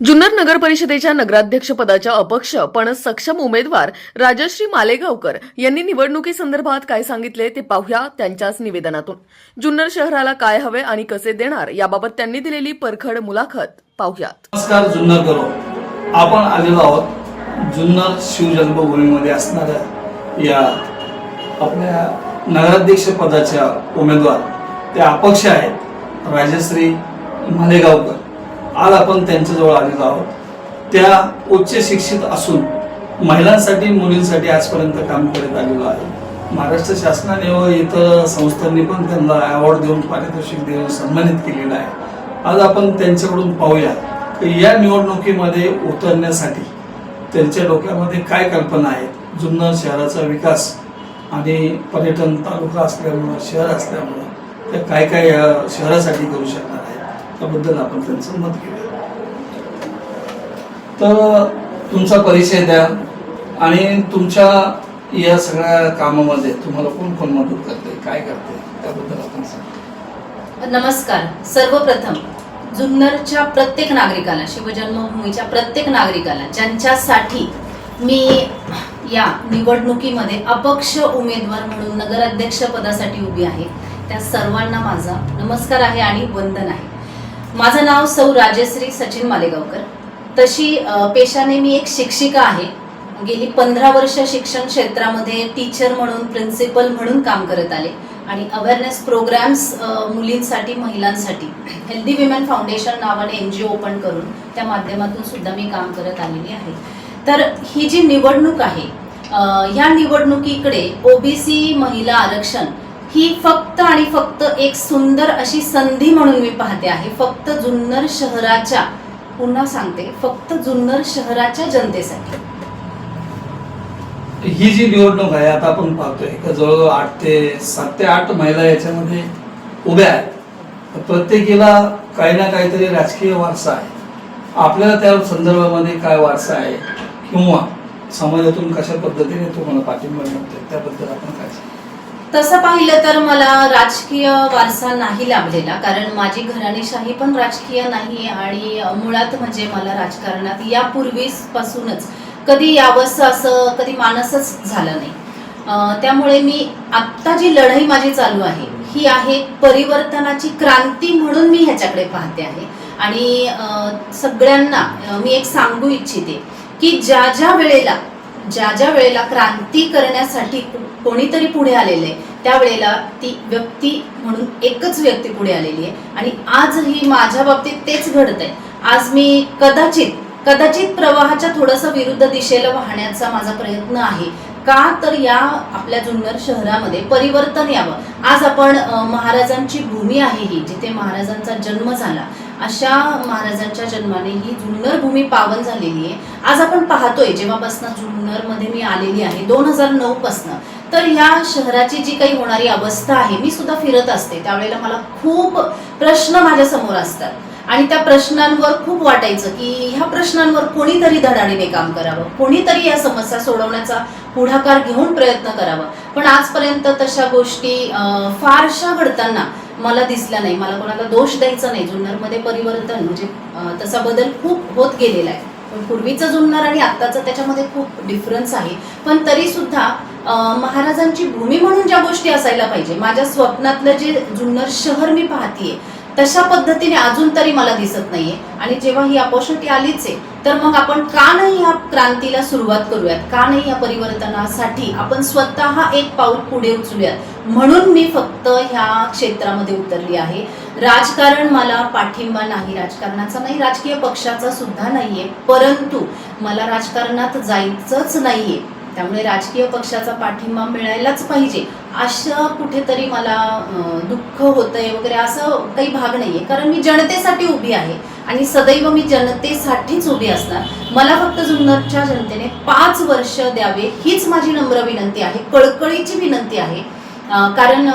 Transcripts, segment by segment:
जुन्नर नगर परिषदेच्या नगराध्यक्षपदाच्या अपक्ष पण सक्षम उमेदवार राजश्री मालेगावकर यांनी निवडणुकीसंदर्भात काय सांगितले ते पाहूया त्यांच्याच निवेदनातून. जुन्नर शहराला काय हवे आणि कसे देणार याबाबत त्यांनी दिलेली परखड मुलाखत पाहूयात. नमस्कार जुन्नर करो. आपण आलेलो आहोत जुन्नर शिवजन्मभूमीमध्ये असणाऱ्या या आपल्या नगराध्यक्ष पदाच्या उमेदवार. ते अपक्ष आहेत राजश्री मालेगावकर. आज आपण त्यांच्याजवळ आलेलो आहोत. त्या उच्च शिक्षित असून महिलांसाठी मुलींसाठी आजपर्यंत काम करत आलेलो आहे. महाराष्ट्र शासनाने व इतर संस्थांनी पण त्यांना अवॉर्ड देऊन पारितोषिक देऊन सन्मानित केलेलं आहे. आज आपण त्यांच्याकडून पाहूया की या निवडणुकीमध्ये उतरण्यासाठी त्यांच्या डोक्यामध्ये काय कल्पना आहेत जुन्नर शहराचा विकास आणि पर्यटन तालुका असल्यामुळं शहर असल्यामुळं ते काय काय या शहरासाठी करू शकणार आहेत त्याबद्दल आपण त्यांचं मत घेऊया. तर तुमचा परिचय द्या आणि तुमच्या या सगळ्या कामामध्ये तुम्हाला कोण कोण मदत करते काय करते त्याबद्दल आपण सांगा. नमस्कार. सर्वप्रथम जुन्नरच्या प्रत्येक नागरिकाला शिवजन्मभूमीच्या प्रत्येक नागरिकाला ज्यांच्यासाठी मी या निवडणुकीमध्ये अपक्ष उमेदवार म्हणून नगराध्यक्ष पदासाठी उभी आहे त्या सर्वांना माझा नमस्कार आहे आणि वंदन आहे. माझं नाव सौ राजश्री सचिन मालेगावकर. तशी पेशाने मी एक शिक्षिका आहे. गेली पंधरा वर्ष शिक्षण क्षेत्रामध्ये टीचर म्हणून प्रिन्सिपल म्हणून काम करत आले. आणि अवेअरनेस प्रोग्राम्स मुलींसाठी महिलांसाठी हेल्दी विमेन फाउंडेशन नावाने एन जी ओ ओपन करून त्या माध्यमातून सुद्धा मी काम करत आलेली आहे. तर ही जी निवडणूक आहे ह्या निवडणुकीकडे ओबीसी महिला आरक्षण ही फक्त आणि फक्त एक सुंदर अशी संधी म्हणून मी पाहते आहे. फक्त जुन्नर शहराच्या पुन्हा सांगते फक्त जुन्नर शहराच्या जनतेसाठी. ही जी निवडणूक आहे आता आपण पाहतोय का जवळजवळ आठ ते सात ते आठ महिला याच्यामध्ये उभ्या आहेत. प्रत्येकीला काही ना काहीतरी राजकीय वारसा आहे. आपल्याला त्या संदर्भामध्ये काय वारसा आहे? किंवा समाजातून कशा पद्धतीने तुम्हाला पाठिंबा मिळतोय? त्याबद्दल आपण काय सांगतो तसं पाहिलं तर मला राजकीय वारसा नाही लाभलेला कारण माझी घराणेशाही पण राजकीय नाही आणि मुळात म्हणजे मला राजकारणात यापूर्वीपासूनच कधी यावंसं असं कधी मानसच झालं नाही. त्यामुळे मी आत्ता जी लढाई माझी चालू आहे ही आहे परिवर्तनाची क्रांती म्हणून मी ह्याच्याकडे पाहते आहे. आणि सगळ्यांना मी एक सांगू इच्छिते की ज्या ज्या वेळेला ज्या ज्या वेळेला क्रांती करण्यासाठी कोणीतरी पुढे आलेले आहे त्यावेळेला ती व्यक्ती म्हणून एकच व्यक्ती पुढे आलेली आहे. आणि आजही माझ्या बाबतीत तेच घडत आहे. आज मी कदाचित कदाचित प्रवाहाच्या थोडंसं विरुद्ध दिशेला वाहण्याचा माझा प्रयत्न आहे. का तर या आपल्या जुन्नर शहरामध्ये परिवर्तन यावं? आज आपण महाराजांची भूमी आहे ही जिथे महाराजांचा जन्म झाला. अशा महाराजांच्या जन्माने ही जुन्नर भूमी पावन झालेली आहे. आज आपण पाहतोय जेव्हापासनं जुन्नरमध्ये मी आलेली आहे दोन हजार नऊ पासनं तर ह्या शहराची जी काही होणारी अवस्था आहे मी सुद्धा फिरत असते. त्यावेळेला मला खूप प्रश्न माझ्यासमोर असतात. आणि त्या प्रश्नांवर खूप वाटायचं की ह्या प्रश्नांवर कोणीतरी धडाडीने काम करावं कोणीतरी या समस्या सोडवण्याचा पुढाकार घेऊन प्रयत्न करावा. पण आजपर्यंत तशा गोष्टी फारशा घडताना मला दिसल्या नाही. मला कोणाला दोष द्यायचा नाही. जुन्नरमध्ये परिवर्तन म्हणजे तसा बदल खूप होत गेलेला आहे. पण पूर्वीचं जुन्नर आणि आत्ताचं त्याच्यामध्ये खूप डिफरन्स आहे. पण तरी सुद्धा महाराजांची भूमी म्हणून ज्या गोष्टी असायला पाहिजे माझ्या स्वप्नातलं जे जुन्नर शहर मी पाहतीये तशा पद्धतीने अजून तरी मला दिसत नाहीये. आणि जेव्हा ही अपॉर्च्युनिटी आलीच आहे तर मग आपण का नाही या क्रांतीला सुरुवात करूयात? का नाही या परिवर्तनासाठी आपण स्वतः एक पाऊल पुढे उचलूयात? म्हणून मी फक्त ह्या क्षेत्रामध्ये उतरली आहे. राजकारण मला पाठिंबा नाही राजकारणाचा नाही राजकीय पक्षाचा सुद्धा नाहीये. परंतु मला राजकारणात जायचंच नाहीये. त्यामुळे राजकीय पक्षाचा पाठिंबा मिळायलाच पाहिजे. असं कुठेतरी मला दुःख होतंय वगैरे असं काही भाग नाहीये. कारण मी जनतेसाठी उभी आहे आणि सदैव मी जनतेसाठीच उभी असणार. मला फक्त जुन्नरच्या जनतेने पाच वर्ष द्यावे हीच माझी नम्र विनंती आहे. कळकळीची विनंती आहे. कारण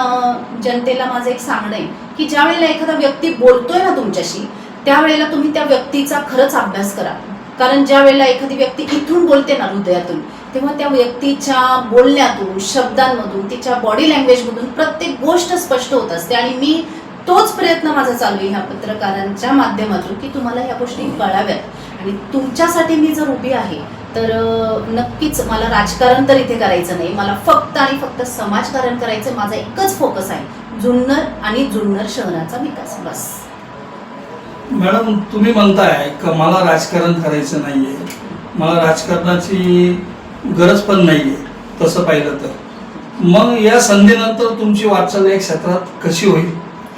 जनतेला माझं एक सांगणं आहे की ज्या वेळेला एखादा व्यक्ती बोलतोय ना तुमच्याशी त्यावेळेला तुम्ही त्या व्यक्तीचा खरंच अभ्यास करा. कारण ज्या वेळेला एखादी व्यक्ती इथून बोलते ना हृदयातून तेव्हा त्या व्यक्तीच्या बोलण्यातून शब्दांमधून तिच्या बॉडी लँग्वेजमधून प्रत्येक गोष्ट स्पष्ट होत असते. आणि मी तोच प्रयत्न माझा चालू आहे ह्या पत्रकारांच्या माध्यमातून की तुम्हाला ह्या गोष्टी कळाव्यात. आणि तुमच्यासाठी मी जर उभी आहे तर नक्कीच मला राजकारण तर इथे करायचं नाही. मला फक्त आणि फक्त समाजकारण करायचं माझा एकच फोकस आहे. जुन्नर आणि जुन्नर शहराचा विकास. बस. मॅडम तुम्ही म्हणताय का मला राजकारण करायचं नाहीये. मला राजकारणाची गरज पण नाहीये तसं पाहिलं तर. मग या संधीनंतर तुमची वाटचाल या क्षेत्रात कशी होईल?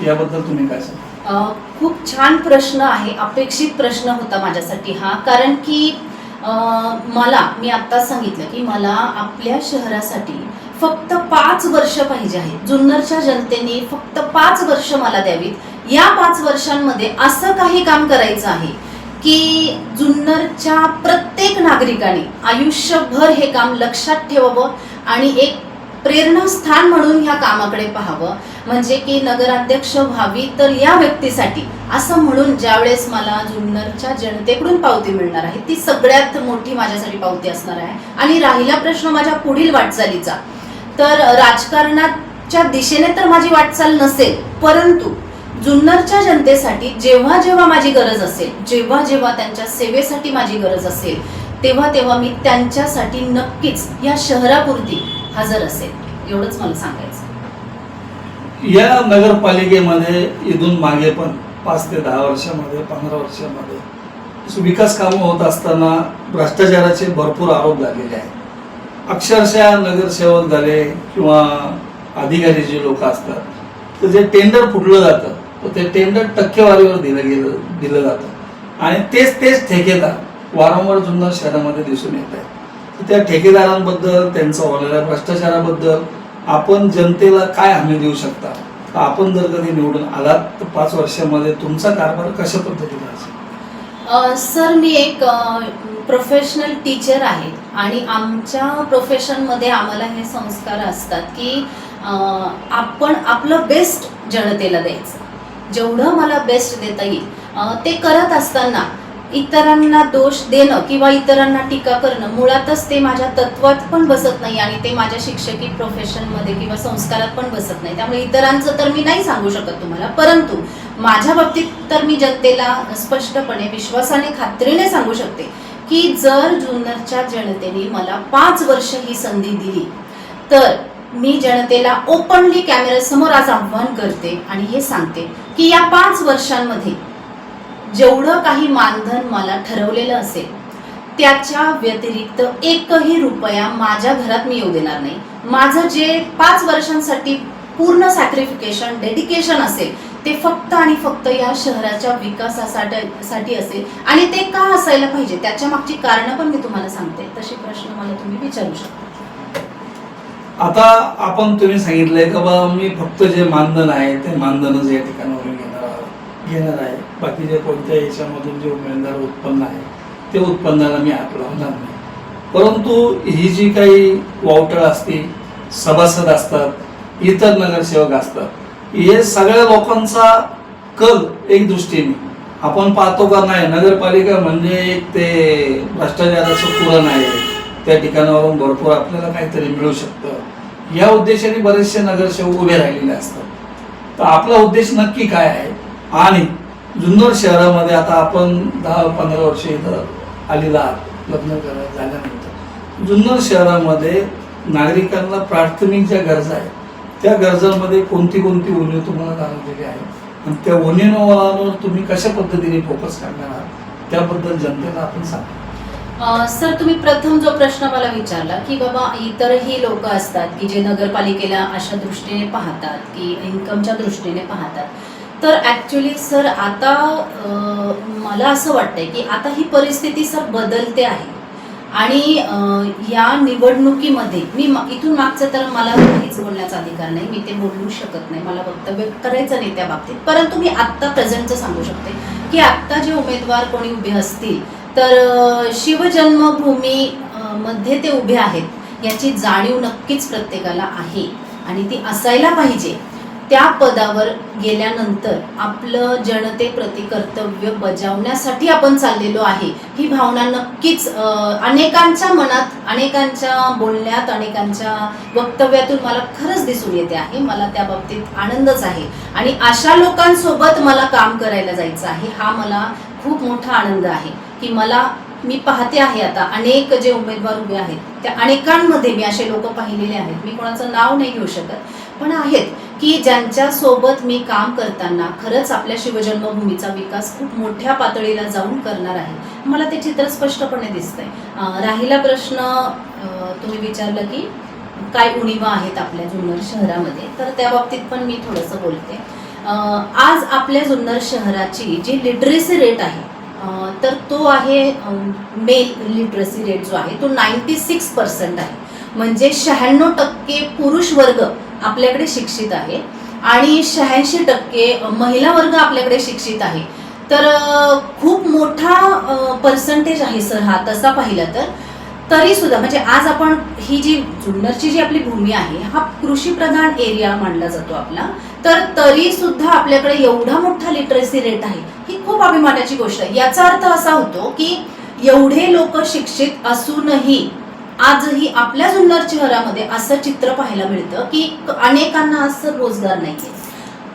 याबद्दल तुम्ही काय सांगा खूप छान प्रश्न आहे अपेक्षित प्रश्न होता माझ्यासाठी हा. कारण की मला मी आता सांगितलं की मला आपल्या शहरासाठी फक्त पाच वर्ष पाहिजे आहेत. जुन्नरच्या जनतेने फक्त पाच वर्ष मला द्यावीत. या पाच वर्षांमध्ये असं काही काम करायचं आहे की जुन्नरच्या प्रत्येक नागरिकाने आयुष्यभर हे काम लक्षात ठेवावं आणि एक प्रेरणास्थान म्हणून ह्या कामाकडे पाहावं. म्हणजे की नगराध्यक्ष व्हावी तर या व्यक्तीसाठी. असं म्हणून ज्यावेळेस मला जुन्नरच्या जनतेकडून पावती मिळणार आहे ती सगळ्यात मोठी माझ्यासाठी पावती असणार आहे. आणि राहिला प्रश्न माझ्या पुढील वाटचालीचा. तर राजकारणाच्या दिशेने तर माझी वाटचाल नसेल परंतु जुन्नरच्या जनतेसाठी जेव्हा जेव्हा माझी गरज असेल जेव्हा जेव्हा त्यांच्या सेवेसाठी माझी गरज असेल तेव्हा तेव्हा मी त्यांच्यासाठी नक्कीच या शहरापुरती हजर असेल. एवढंच मला सांगायचं या नगरपालिकेमध्ये इथून मागे पण पाच ते दहा वर्षामध्ये पंधरा वर्षामध्ये विकास कामं होत असताना भ्रष्टाचाराचे भरपूर आरोप झालेले आहेत. अक्षरशः नगरसेवक झाले किंवा अधिकारी जे लोक असतात तर जे टेंडर फुटलं जातं ते टेंडर टक्केवारीवर दिलं गेलं दिलं जातं. आणि तेच तेच ठेकेदार वारंवार जुन्नर शहरामध्ये दिसून येत आहेत. त्या ठेकेदारांबद्दल त्यांचा होणाऱ्या भ्रष्टाचाराबद्दल आपण जनतेला काय हमी देऊ शकता? आपण जर कधी निवडून आलात तर पाच वर्षामध्ये तुमचा कारभार कशा पद्धतीने असेल? सर मी एक प्रोफेशनल टीचर आहे आणि आमच्या प्रोफेशनमध्ये आम्हाला हे संस्कार असतात की आपण आपलं बेस्ट जनतेला द्यायचं. जेवढं मला बेस्ट देता येईल ते करत असताना इतरांना दोष देणं किंवा इतरांना टीका करणं मुळातच ते माझ्या तत्वात पण बसत नाही आणि ते माझ्या शिक्षकी प्रोफेशनमध्ये किंवा संस्कारात पण बसत नाही. त्यामुळे इतरांचं तर मी नाही सांगू शकत तुम्हाला परंतु माझ्या बाबतीत तर मी जनतेला स्पष्टपणे विश्वासाने खात्रीने सांगू शकते की जर जुन्नरच्या जनतेने मला पाच वर्ष ही संधी दिली तर मी जनतेला ओपनली कॅमेऱ्यासमोर आज आव्हान करते आणि हे सांगते. की या पाच वर्षांमध्ये जेवढं काही मानधन मला ठरवलेलं असेल त्याच्या व्यतिरिक्त एकही रुपया माझ्या घरात मी येऊ देणार नाही. माझं जे पाच वर्षांसाठी पूर्ण सॅक्रिफिकेशन डेडिकेशन असेल ते फक्त आणि फक्त या शहराच्या विकासासाठी साठी असेल. आणि ते का असायला पाहिजे? त्याच्या मागची कारणं पण मी तुम्हाला सांगते. तसे प्रश्न मला तुम्ही विचारू शकता. आता आपण तुम्ही सांगितलंय का बा मी फक्त जे मानधन आहे ते मानधनच या ठिकाणावरून घेणार घेणार आहे. बाकी जे कोणत्या याच्यामधून जे उमेदवार उत्पन्न आहे ते उत्पन्नाला मी हात लावणार नाही. परंतु ही जी काही वावटळ असते सभासद असतात इतर नगरसेवक असतात हे सगळ्या लोकांचा कल एक दृष्टीने. आपण पाहतो का नाही नगरपालिका म्हणजे एक ते भ्रष्टाचाराचं पुरण आहे. त्या ठिकाणावरून भरपूर आपल्याला काहीतरी मिळू शकतं. या उद्देशाने बरेचसे नगरसेवक उभे राहिलेले असतात. तर आपला उद्देश नक्की काय आहे? आणि जुन्नर शहरामध्ये आता आपण दहा पंधरा वर्ष इथं आलेला आहात लग्न करा झाल्यानंतर. जुन्नर शहरामध्ये नागरिकांना प्राथमिक ज्या गरजा आहेत त्या गरजांमध्ये कोणती कोणती उणीव तुम्हाला जाणवलेली आहे? आणि त्या उणीवांवर तुम्ही कशा पद्धतीने फोकस करणार आहात? त्याबद्दल जनतेला आपण सांगा. सर तुम्ही प्रथम जो प्रश्न मला विचारला की बाबा इतरही लोक असतात की जे नगरपालिकेला अशा दृष्टीने पाहतात की इन्कमच्या दृष्टीने पाहतात तर ॲक्च्युली सर आता मला असं वाटतंय की आता ही परिस्थिती सर बदलते आहे. आणि या निवडणुकीमध्ये मी इथून मागचं तर मला काहीच बोलण्याचा अधिकार नाही मी ते बोलू शकत नाही मला वक्तव्य करायचं नाही त्या बाबतीत. परंतु मी आत्ता प्रेझेंटचं सांगू शकते की आत्ता जे उमेदवार कोणी उभे असतील तर शिवजन्मभूमी मध्ये ते उभे आहेत. याची जाणीव नक्कीच प्रत्येकाला आहे. आणि ती असायला पाहिजे. त्या पदावर गेल्यानंतर आपलं जनतेप्रती कर्तव्य बजावण्यासाठी आपण चाललेलो आहे. ही भावना नक्कीच अनेकांच्या मनात अनेकांच्या बोलण्यात अनेकांच्या वक्तव्यातून मला खरंच दिसून येते आहे. मला त्या बाबतीत आनंदच आहे. आणि अशा लोकांसोबत मला काम करायला जायचं आहे. हा मला खूप मोठा आनंद आहे की मला मी पाहते आहे आता अनेक जे उमेदवार उभे आहेत त्या अनेकांमध्ये मी असे लोक पाहिलेले आहेत. मी कोणाचं नाव नाही घेऊ शकत पण आहेत की ज्यांच्या सोबत मी काम करताना खरंच आपल्या शिवजन्मभूमीचा विकास खूप मोठ्या पातळीला जाऊन करणार आहे. मला ते चित्र स्पष्टपणे दिसतंय. राहिला प्रश्न तुम्ही विचारलं की काय उणीवा आहेत आपल्या जुन्नर शहरामध्ये? तर त्या बाबतीत पण मी थोडंसं बोलते. आज आपल्या जुन्नर शहराची जी लिटरेसी रेट आहे तर तो आहे मेल लिटरसी रेट जो आहे तो नाईन्टी सिक्स पर्सेंट आहे. म्हणजे शहाण्णव टक्के पुरुष वर्ग आपल्याकडे शिक्षित आहे आणि शहाऐंशी टक्के महिला वर्ग आपल्याकडे शिक्षित आहे. तर खूप मोठा पर्सेंटेज आहे सर हा. तसा पाहिला तर तरी सुद्धा म्हणजे आज आपण ही जी जुन्नरची जी आपली भूमी आहे हा कृषी प्रधान एरिया मानला जातो आपला. तर तरी सुद्धा आपल्याकडे एवढा मोठा लिटरसी रेट आहे ही खूप अभिमानाची गोष्ट आहे. याचा अर्थ असा होतो की एवढे लोक शिक्षित असूनही आजही आपल्या जुन्नर शहरामध्ये असं चित्र पाहायला मिळतं की अनेकांना असं रोजगार नाहीये.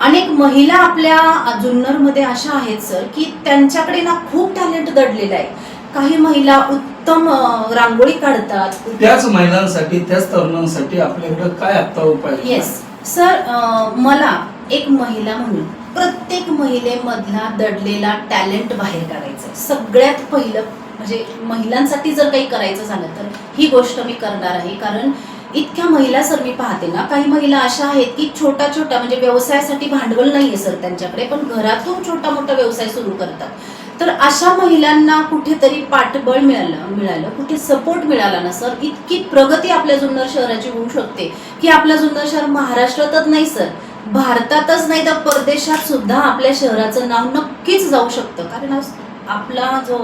अनेक महिला आपल्या जुन्नरमध्ये अशा आहेत सर की त्यांच्याकडे ना खूप टॅलेंट दडलेलं आहे. काही महिला उत्तम रांगोळी काढतात. त्याच महिलांसाठी त्याच तरुणांसाठी आपल्याकडे काय आता उपाय? येस सर मला एक महिला म्हणून प्रत्येक महिलेमधला दडलेला टॅलेंट बाहेर काढायचा. सगळ्यात पहिलं म्हणजे महिलांसाठी जर काही करायचं झालं तर ही गोष्ट मी करणार आहे. कारण इतक्या महिला सर मी पाहते ना काही महिला अशा आहेत की छोटा छोटा म्हणजे व्यवसायासाठी भांडवल नाहीये सर त्यांच्याकडे पण घरातून छोटा मोठा व्यवसाय सुरू करतात. तर अशा महिलांना कुठेतरी पाठबळ मिळालं मिळालं कुठे सपोर्ट मिळाला ना सर इतकी प्रगती आपल्या जुन्नर शहराची होऊ शकते. की आपलं जुन्नर शहर महाराष्ट्रातच नाही सर भारतातच नाही तर परदेशात सुद्धा आपल्या शहराचं नाव नक्कीच जाऊ शकतं. कारण आपला जो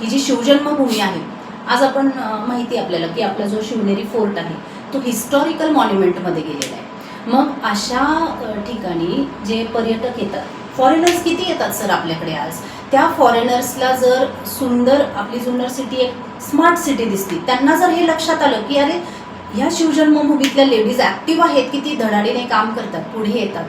ही जी शिवजन्मभूमी आहे आज आपण माहिती आहे आपल्याला की आपला जो शिवनेरी फोर्ट आहे तो हिस्टॉरिकल मॉन्युमेंटमध्ये गेलेला आहे. मग अशा ठिकाणी जे पर्यटक येतात फॉरेनर्स किती येतात सर आपल्याकडे आज? त्या फॉरेनर्सला जर सुंदर आपली जुन्नर सिटी एक स्मार्ट सिटी दिसली त्यांना जर हे लक्षात आलं की अरे ह्या शिवजन्मभूमीतल्या लेडीज ॲक्टिव आहेत की ती धडाडीने काम करतात पुढे येतात.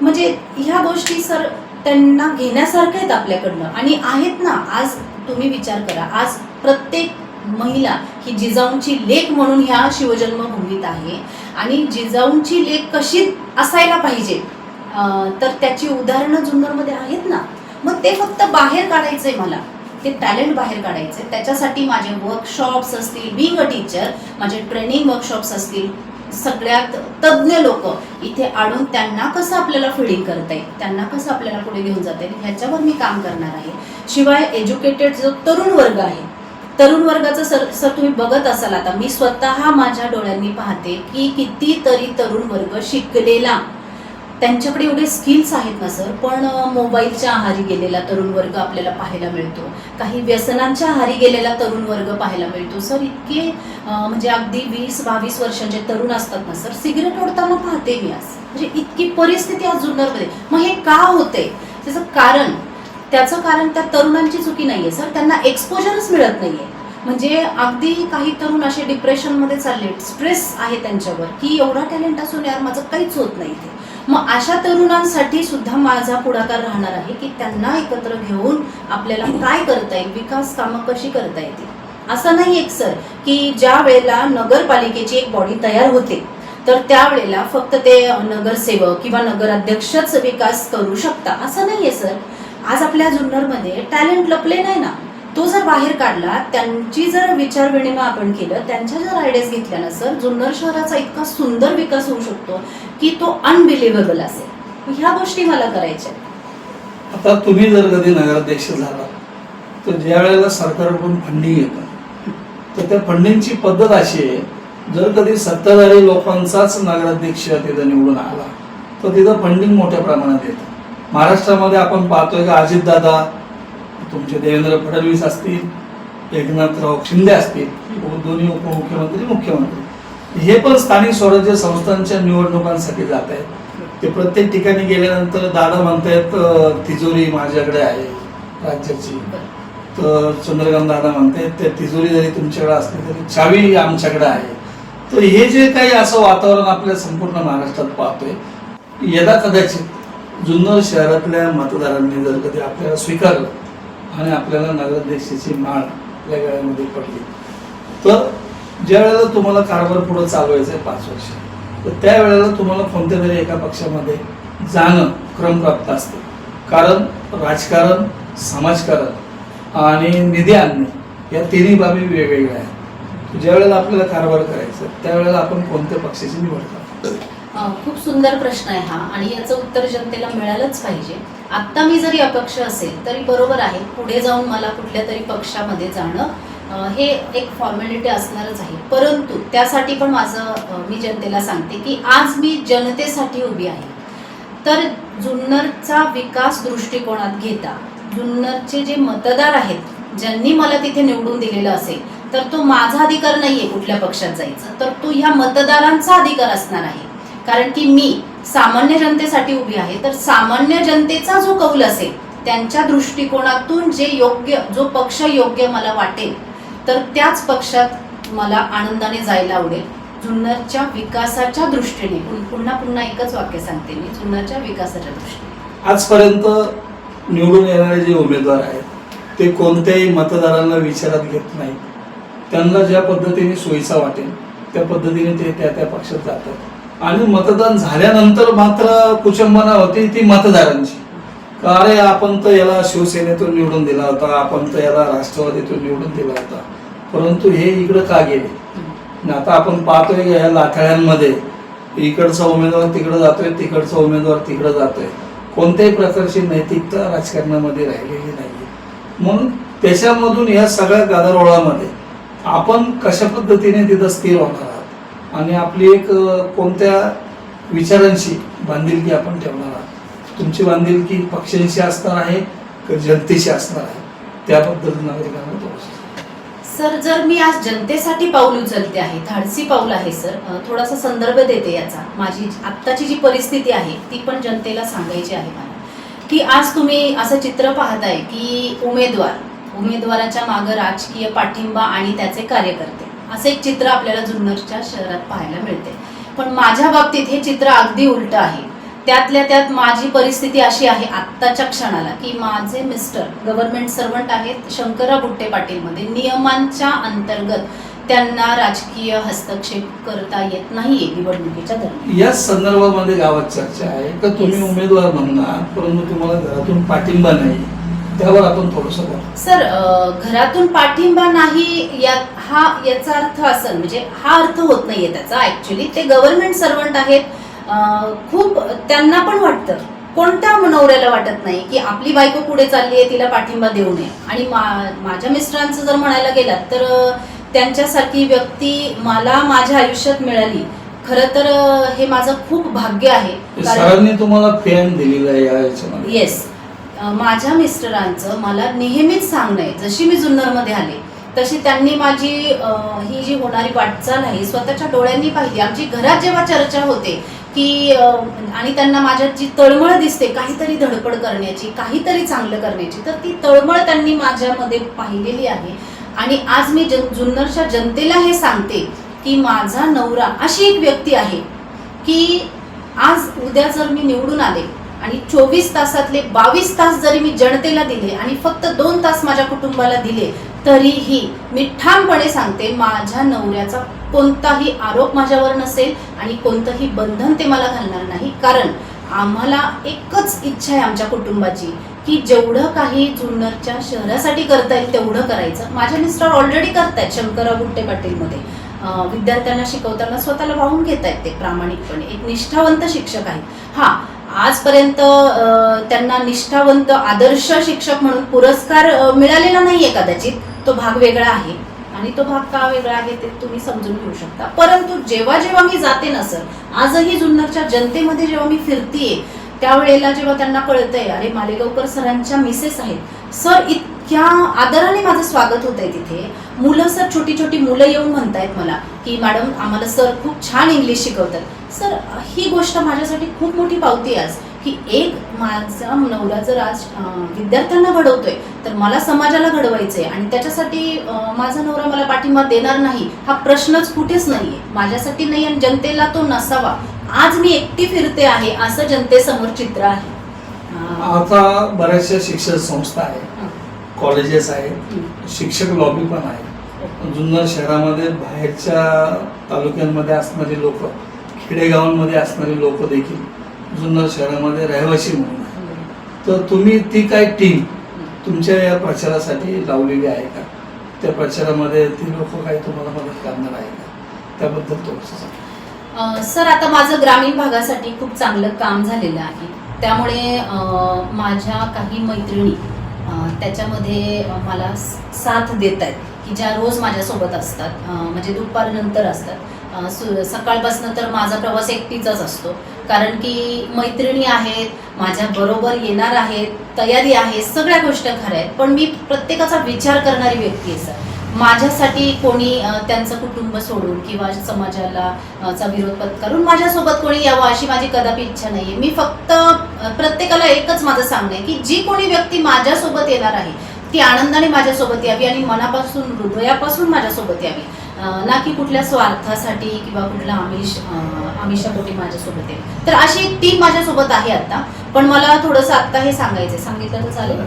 म्हणजे ह्या गोष्टी सर त्यांना घेण्यासारख्या आहेत आपल्याकडनं. आणि आहेत ना आज तुम्ही विचार करा आज प्रत्येक महिला ही जिजाऊंची लेख म्हणून ह्या शिवजन्मभूमीत आहे. आणि जिजाऊंची लेख कशी असायला पाहिजे? तर त्याची उदाहरणं जुन्नरमध्ये आहेत ना? मग ते फक्त बाहेर काढायचंय मला. ते टॅलेंट बाहेर काढायचे त्याच्यासाठी माझे वर्कशॉप्स असतील बिंग अ टीचर माझे ट्रेनिंग वर्कशॉप्स असतील. सगळ्यात तज्ज्ञ लोक इथे आणून त्यांना कसं आपल्याला फिडिंग करता येईल त्यांना कसं आपल्याला पुढे घेऊन जाता येईल ह्याच्यावर मी काम करणार आहे. शिवाय एज्युकेटेड जो तरुण वर्ग आहे तरुण वर्गाचं सर सर तुम्ही बघत असाल आता मी स्वतः माझ्या डोळ्यांनी पाहते की कितीतरी तरुण वर्ग शिकलेला. त्यांच्याकडे एवढे स्किल्स आहेत ना सर पण मोबाईलच्या आहारी गेलेला तरुण वर्ग आपल्याला पाहायला मिळतो. काही व्यसनांच्या आहारी गेलेला तरुण वर्ग पाहायला मिळतो. सर इतके म्हणजे अगदी वीस बावीस वर्षांचे तरुण असतात ना सर सिगरेट ओढताना पाहते मी आज. म्हणजे इतकी परिस्थिती आज जुन्नरमध्ये. मग हे का होते त्याचं कारण त्याचं कारण त्या तरुणांची चुकी नाहीये सर. त्यांना एक्सपोजरच मिळत नाहीये. म्हणजे अगदी काही तरुण असे डिप्रेशनमध्ये चालले स्ट्रेस आहे त्यांच्यावर. की एवढा टॅलेंट असून यार माझं काहीच होत नाही ते मग अशा तरुणांसाठी सुद्धा माझा पुढाकार राहणार आहे की त्यांना एकत्र घेऊन आपल्याला काय करता येईल विकास कामं कशी करता येतील? असं नाही एक सर की ज्या वेळेला नगरपालिकेची एक बॉडी तयार होते तर त्यावेळेला फक्त ते नगरसेवक किंवा नगराध्यक्षच विकास करू शकता. असं नाहीये सर. आज आपल्या जुन्नरमध्ये टॅलेंट लपले नाही ना. तो जर बाहेर काढला त्यांची जर विचार विनिमय आपण केलं त्यांच्या जर आयडियाज घेतल्या ना सर जुन्नर शहराचा इतका सुंदर विकास होऊ शकतो की तो अनबिलिव्हेबल असेल. ह्या गोष्टी मला करायच्या आहेत. आता तुम्ही जर कधी नगराध्यक्ष झाला तर ज्या वेळेला सरकारकडून फंडिंग येतं तर त्या फंडिंगची पद्धत अशी आहे जर कधी सत्ताधारी लोकांचाच नगराध्यक्ष तिथं निवडून आला तर तिथं फंडिंग मोठ्या प्रमाणात येतं. महाराष्ट्रामध्ये आपण पाहतोय अजित अजितदादा तुमचे देवेंद्र फडणवीस असतील एकनाथराव शिंदे असतील दोन्ही उपमुख्यमंत्री मुख्यमंत्री. हे पण स्थानिक स्वराज्य संस्थांच्या निवडणुकांसाठी जात आहेत. ते प्रत्येक ठिकाणी गेल्यानंतर दादा म्हणतायत तिजोरी माझ्याकडे आहे राज्याची. तर चंद्रकांत दादा म्हणतायत त्या तिजोरी जरी तुमच्याकडे असली तरी चावी आमच्याकडे आहे. तर हे जे काही असं वातावरण आपल्या संपूर्ण महाराष्ट्रात पाहतोय यदा कदाचित जुन्नर शहरातल्या मतदारांनी जर कधी आपल्याला स्वीकारलं आणि आपल्याला नगराध्यक्षाची माळ आपल्या गळ्यामध्ये पडली तर ज्या वेळेला तुम्हाला कारभार पुढे चालवायचा आहे पाच वर्ष तर त्यावेळेला तुम्हाला कोणत्या तरी एका पक्षामध्ये जाणं क्रमप्राप्त असते. कारण राजकारण समाजकारण आणि निधी आणणे या तिन्ही बाबी वेगवेगळ्या आहेत. ज्या वेळेला आपल्याला कारभार करायचा त्यावेळेला आपण कोणत्या पक्षाची निवड करतो खूप सुंदर प्रश्न आहे हा आणि याचं उत्तर जनतेला मिळालंच पाहिजे. आत्ता मी जरी अपक्ष असेल तरी बरोबर आहे पुढे जाऊन मला कुठल्या तरी पक्षामध्ये जाणं हे एक फॉर्मॅलिटी असणारच आहे. परंतु त्यासाठी पण माझं मी जनतेला सांगते की आज मी जनतेसाठी उभी आहे. तर जुन्नरचा विकास दृष्टिकोनात घेता जुन्नरचे जे मतदार आहेत ज्यांनी मला तिथे निवडून दिलेलं असेल तर तो माझा अधिकार नाही आहे कुठल्या पक्षात जायचं. तर तो ह्या मतदारांचा अधिकार असणार आहे. कारण की मी सामान्य जनतेसाठी उभी आहे तर सामान्य जनतेचा जो कौल असेल त्यांच्या दृष्टिकोनातून जे योग्य जो पक्ष योग्य मला वाटेल तर त्याच पक्षात मला आनंदाने जायला आवडेल. जुन्नरच्या विकासाच्या दृष्टीने पुन्हा पुन्हा एकच वाक्य सांगते मी जुन्नरच्या विकासाच्या दृष्टीने. आजपर्यंत निवडून येणारे जे उमेदवार आहेत ते कोणत्याही मतदारांना विचारात घेत नाहीत. त्यांना ज्या पद्धतीने सोयीचा वाटेल त्या पद्धतीने ते त्या त्या पक्षात जातात. आणि मतदान झाल्यानंतर मात्र कुचंबना होती ती मतदारांची. का अरे आपण तर याला शिवसेनेतून निवडून दिला होता आपण तर याला राष्ट्रवादीतून निवडून दिला होता. परंतु हे इकडं का गेले? आता आपण पाहतोय या लाथाळ्यांमध्ये इकडचा उमेदवार तिकडे जातोय तिकडचा उमेदवार तिकडे जातोय. कोणत्याही प्रकारची नैतिकता राजकारणामध्ये राहिलेली नाही म्हणून त्याच्यामधून या सगळ्या गदारोळामध्ये आपण कशा पद्धतीने तिथं स्थिर होणार आणि आपली एक कोणत्या विचारांशी बांधिलकी आपण ठेवणार आहात? तुमची बांधिलकी पक्षांशी असणार आहे का जनतेशी असणार आहे? त्याबद्दल नागरिकांना थोडंसं सर जर मी आज जनतेसाठी पाऊल उचलते आहे धाडसी पाऊल आहे सर थोडासा संदर्भ देते याचा. माझी आत्ताची जी परिस्थिती आहे ती पण जनतेला सांगायची आहे मला. की आज तुम्ही असं चित्र पाहताय की उमेदवार उमेदवाराच्या मागं राजकीय पाठिंबा आणि त्याचे कार्यकर्ते. असं एक चित्र आपल्याला जुन्नरच्या शहरात पाहायला मिळते. पण माझ्या बाबतीत हे चित्र अगदी उलट आहे. त्यातल्या त्यात माझी परिस्थिती अशी आहे आत्ताच्या क्षणाला की माझे मिस्टर गव्हर्नमेंट सर्वंट आहेत शंकरराव बुट्टे पाटीलमध्ये. नियमांच्या अंतर्गत त्यांना राजकीय हस्तक्षेप करता येत नाहीये निवडणुकीच्या दरम्यान. या संदर्भामध्ये गावात चर्चा आहे का? तुम्ही. उमेदवार म्हणणार परंतु तुम्हाला घरातून पाठिंबा नाही त्यावर आपण थोडस सर घरातून पाठिंबा नाही या हा याचा अर्थ असेल म्हणजे हा अर्थ होत नाहीये त्याचा. ऍक्च्युली ते गव्हर्नमेंट सर्वंट आहेत. खूप त्यांना पण वाटतं. कोणत्या नवऱ्याला वाटत नाही की आपली बायको पुढे चालली आहे तिला पाठिंबा देऊ नये. आणि मा- माझ्या मिस्टरांचं जर म्हणायला गेलात तर त्यांच्यासारखी व्यक्ती मला माझ्या आयुष्यात मिळाली. खरं तर हे माझं खूप भाग्य आहे. सरांनी तुम्हाला फॅन दिलेला आहे येस माझ्या मिस्टरांचं मला नेहमीच सांगणं आहे. जशी मी जुन्नरमध्ये आले तशी त्यांनी माझी ही जी होणारी वाटचाल आहे स्वतःच्या डोळ्यांनी पाहिली. आमची घरात जेव्हा चर्चा होते की आणि त्यांना माझ्यात जी तळमळ दिसते काहीतरी धडपड करण्याची काहीतरी चांगलं करण्याची तर ती तळमळ त्यांनी माझ्यामध्ये पाहिलेली आहे. आणि आज मी जन जुन्नरच्या जनतेला हे सांगते की माझा नवरा अशी एक व्यक्ती आहे की आज उद्या जर मी निवडून आले आणि चोवीस तासातले बावीस तास जरी मी जनतेला दिले आणि फक्त दोन तास माझ्या कुटुंबाला दिले तरीही मी ठामपणे सांगते माझ्या नवऱ्याचा कोणताही आरोप माझ्यावर नसेल आणि कोणतंही बंधन ते मला घालणार नाही. कारण आम्हाला एकच इच्छा आहे आमच्या कुटुंबाची की जेवढं काही जुन्नरच्या शहरासाठी करता येईल तेवढं करायचं. माझे मिस्टर ऑलरेडी करतायत शंकरराव गुट्टे पाटीलमध्ये. विद्यार्थ्यांना शिकवताना स्वतःला वाहून घेत आहेत ते प्रामाणिकपणे. एक निष्ठावंत शिक्षक आहेत. हा आजपर्यंत त्यांना निष्ठावंत आदर्श शिक्षक म्हणून पुरस्कार मिळालेला नाहीये कदाचित. तो भाग वेगळा आहे. आणि तो भाग का वेगळा आहे ते तुम्ही समजून घेऊ शकता. परंतु जेव्हा जेव्हा मी जाते ना सर आजही जुन्नरच्या जनतेमध्ये जेव्हा मी फिरतीये त्यावेळेला जेव्हा त्यांना कळतंय अरे मालेगावकर सरांच्या मिसेस आहेत. सर इतक्या आदराने माझं स्वागत होत आहे तिथे. मुलं सर छोटी छोटी मुलं येऊन म्हणतायत मला की मॅडम आम्हाला सर खूप छान इंग्लिश शिकवतात. सर ही गोष्ट माझ्यासाठी खूप मोठी पावती आहे आज. की एक माझा नवरा जर आज विद्यार्थ्यांना घडवतोय तर मला समाजाला घडवायचंय आणि त्याच्यासाठी माझा नवरा मला पाठिंबा देणार नाही हा प्रश्नच कुठेच नाहीये. माझ्यासाठी नाही आणि जनतेला तो नसावा. आज मी एकटी फिरते आहे असं जनतेसमोर चित्र आहे. आता बऱ्याचशा शिक्षण संस्था आहेत. कॉलेजेस आहेत शिक्षक लॉबी पण आहे जुन्नर शहरामध्ये बाहेरच्या तालुक्यांमध्ये असणारी लोक खेडेगावांमध्ये असणारी लोक देखील जुन्नर शहरामध्ये रहिवासी म्हणून तर तुम्ही ती काय टीम तुमच्या या प्रचारासाठी लावलेली आहे का? त्या प्रचारामध्ये ती लोक काही तुम्हाला मदत करणार आहे का? त्याबद्दल थोडंसं सर आता माझं ग्रामीण भागासाठी खूप चांगलं काम झालेलं आहे. त्यामुळे माझ्या काही मैत्रिणी त्याच्यामध्ये मला साथ देत आहेत की ज्या रोज माझ्यासोबत असतात म्हणजे दुपारनंतर असतात. सु- सकाळपासनं तर माझा प्रवास एकटीचाच असतो. कारण की मैत्रिणी आहेत माझ्या बरोबर येणार आहेत तयारी आहे सगळ्या गोष्टी खऱ्या आहेत. पण मी प्रत्येकाचा विचार करणारी व्यक्ती आहे सर. माझ्यासाठी कोणी त्यांचं कुटुंब सोडून किंवा समाजाला चा विरोध पत्करून माझ्यासोबत कोणी यावं अशी माझी कदापि इच्छा नाही आहे मी फक्त प्रत्येकाला एकच माझं सांगणं आहे की जी कोणी व्यक्ती माझ्यासोबत येणार आहे ती आनंदाने माझ्यासोबत यावी आणि मनापासून हृदयापासून माझ्यासोबत यावी. ना की कुठल्या स्वार्थासाठी किंवा कुठला आमिष आमिषापोटी माझ्यासोबत आहे. तर अशी एक टीम माझ्यासोबत आहे आता. पण मला थोडंसं आत्ता हे सांगायचं सांगितलं तर चालेल?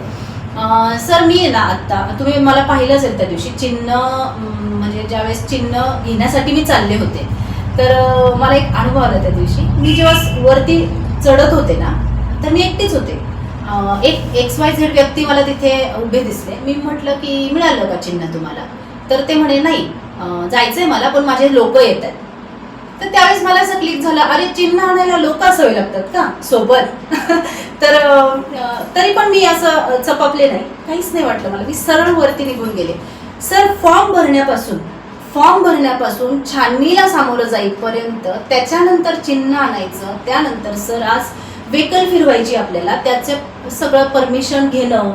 सर मी आहे ना आत्ता. तुम्ही मला पाहिलं असेल त्या दिवशी. चिन्ह म्हणजे ज्यावेळेस चिन्ह घेण्यासाठी मी चालले होते. तर मला एक अनुभव आला त्या दिवशी. मी जेव्हा वरती चढत होते ना तर मी एकटीच होते. एक एक्स वाय झेड व्यक्ती मला तिथे उभे दिसले. मी म्हटलं की मिळालं का चिन्ह तुम्हाला? तर ते म्हणे नाही. जायचंय मला पण माझे लोक येत आहेत. तर त्यावेळेस मला असं क्लिक झालं अरे चिन्ह आणायला लोक असावे लागतात का? सोबत. तर तरी पण मी असं चपापले नाही. काहीच नाही वाटलं मला. मी सरळ वरती निघून गेले. सर फॉर्म भरण्यापासून फॉर्म भरण्यापासून छाननीला सामोरं जाईपर्यंत त्याच्यानंतर चिन्ह आणायचं त्यानंतर सर आज वेकल फिरवायची आपल्याला त्याचं सगळं परमिशन घेणं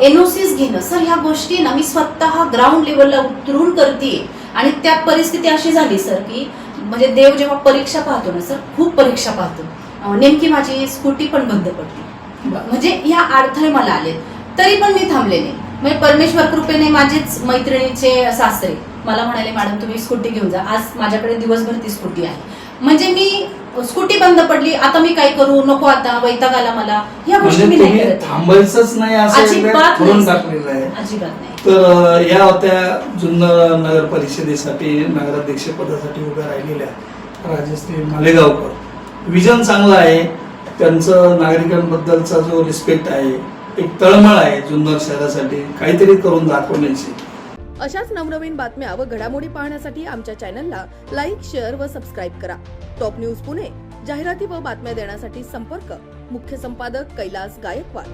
एनओसीज घेणं. सर ह्या गोष्टी ना मी स्वतः ग्राउंड लेवलला उतरून करते आणि त्या परिस्थिती अशी झाली सर की म्हणजे देव जेव्हा परीक्षा पाहतो ना सर खूप परीक्षा पाहतो. नेमकी माझी स्कूटी पण बंद पडली. म्हणजे ह्या अडथळे मला आले तरी पण मी थांबले नाही म्हणजे परमेश्वर कृपेने माझेच मैत्रिणीचे सासरे मला म्हणाले मॅडम तुम्ही स्कूटी घेऊन जा. आज माझ्याकडे दिवसभर ती स्कूटी आहे. म्हणजे मी स्कूटी बंद पडली आता मी काय करू? नको आता वैताग आला मला. ह्या गोष्टी म्हणजे मी नाही करत. थांबायचंच नाही अजिबात नाही अजिबात नाही. तर या होत्या जुन्नर नगर परिषदेसाठी नगराध्यक्ष उभ्या राहिलेल्या राजश्री मालेगावकर. विजन चांगलं आहे. त्यांचं नागरिकांबद्दलचा जो रिस्पेक्ट आहे एक तळमळ आहे जुन्नर शहरासाठी काहीतरी करून दाखवण्याची. अशाच नवनवीन बातम्या व घडामोडी पाहण्यासाठी आमच्या चॅनलला लाईक शेअर व सबस्क्राईब करा. टॉप न्यूज पुणे जाहिराती व बातम्या देण्यासाठी संपर्क मुख्य संपादक कैलास गायकवाड.